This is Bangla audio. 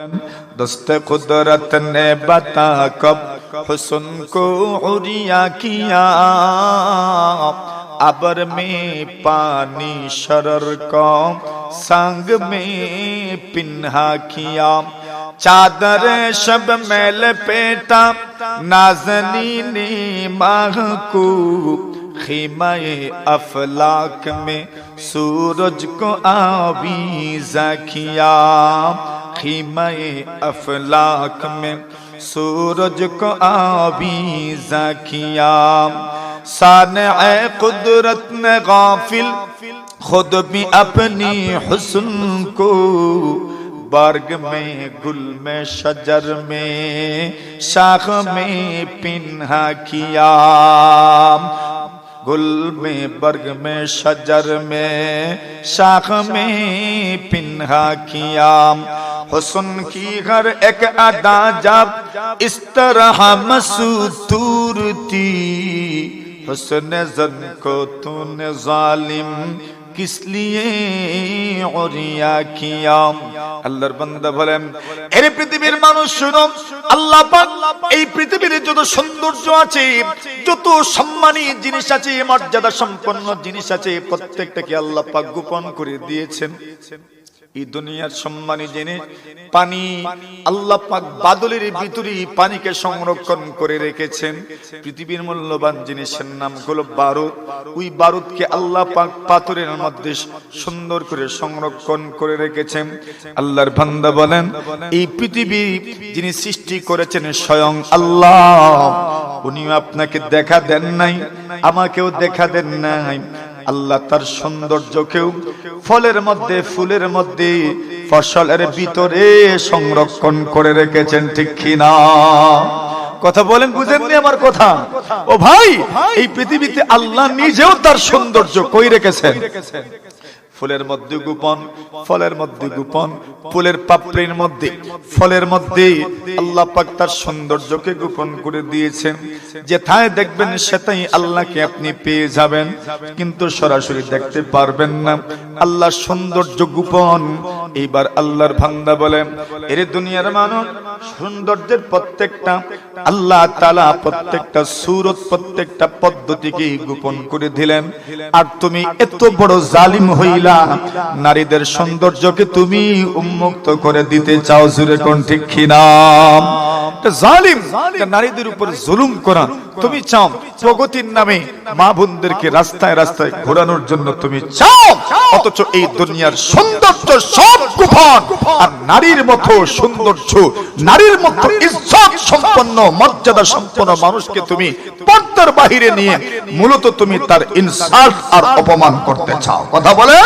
دست قدرت نے بتا کب حسن کو عریا کیا ابر میں پانی شرر کو سنگ میں پنہا کیا چادر شب میل پیٹا نازنی نے ماہ کو خیمہ افلاک میں سورج کو آویزہ کیا خیمہ افلاک میں، سورج کو آویزہ کیا سانع قدرت نے غافل، خود بھی اپنی حسن کو برگ میں، گل میں، شجر میں، شاخ میں پنہا کیا۔ गुल में बर्ग में शजर में शाख में पिन्हा किया हुस्न की हर एक अदा जब इस तरह मसूतूर थी हुस्न जन को तूने जालिम किस लिए ওরিয়া কিয়া আল্লাহর বান্দা বলেন এর পৃথিবীর মানুষ শুনো আল্লাহ পাক এই পৃথিবীর যত সৌন্দর্য আছে যত সম্মানী জিনিস আছে, মর্যাদা সম্পন্ন জিনিস আছে, প্রত্যেকটাকে আল্লাহ পাক গোপন করে দিয়েছেন। এই দুনিয়ার সম্মানী জিনিস পানি আল্লাহ পাক বাদলের ভিতরে পানিকে সংরক্ষণ করে রেখেছেন। পৃথিবীর মূল্যবান জিনিসের নাম হলো বারুদ। ওই বারুদকে আল্লাহ পাক পাথরের মধ্যে সুন্দর করে সংরক্ষণ করে রেখেছেন। আল্লাহর বান্দা বলেন, এই পৃথিবী যিনি সৃষ্টি করেছেন স্বয়ং আল্লাহ। উনি আপনাকে দেখা দেন নাই, আমাকেও দেখা দেন নাই। আল্লাহ তার সৌন্দর্যকেও ফলের মধ্যে, ফুলের মধ্যে, ফসলের ভিতরে সংরক্ষণ করে রেখেছেন, ঠিক কিনা? কথা বলেন, বুঝেননি আমার কথা? ও ভাই, এই পৃথিবীতে আল্লাহ নিজেও তার সৌন্দর্য কই রেখেছেন? ফুলের মধ্যে গোপন, ফলের মধ্যে গোপন, ফুলের পাপড়ির মধ্যে, ফলের মধ্যে। আল্লাহ পাক তার সৌন্দর্যকে গোপন করে দিয়েছেন। যেথায় দেখবেন সেটাই আল্লাহকে আপনি পেয়ে যাবেন। কিন্তু সরাসরি দেখতে পারবেন না। আল্লাহ সৌন্দর্য গোপন। এইবার আল্লাহর ভান্দা বলেন, এর দুনিয়ার মানুষ, সৌন্দর্যের প্রত্যেকটা, আল্লাহ তালা প্রত্যেকটা সুরত, প্রত্যেকটা পদ্ধতিকে গোপন করে দিলেন। আর তুমি এত বড় জালিম হইলা, নারীদের সৌন্দর্যকে তুমি উন্মুক্ত করে দিতে চাও, জুরে কিনা এটা জালিম নারীদের উপর জুলুম করা। তুমি চাও প্রগতির নামে মা বোনদেরকে রাস্তায় রাস্তায় ঘোরানোর জন্য তুমি চাও। অথচ এই দুনিয়ার সৌন্দর্য সব গোপন আর নারীর মতো সৌন্দর্য নারীর মতো ইজ্জত সম্পন্ন মর্যাদা সম্পন্ন মানুষকে তুমি পর্দার বাহিরে নিয়ে মূলত তুমি তার ইনসাল্ট আর অপমান করতে চাও। কথা বলেন?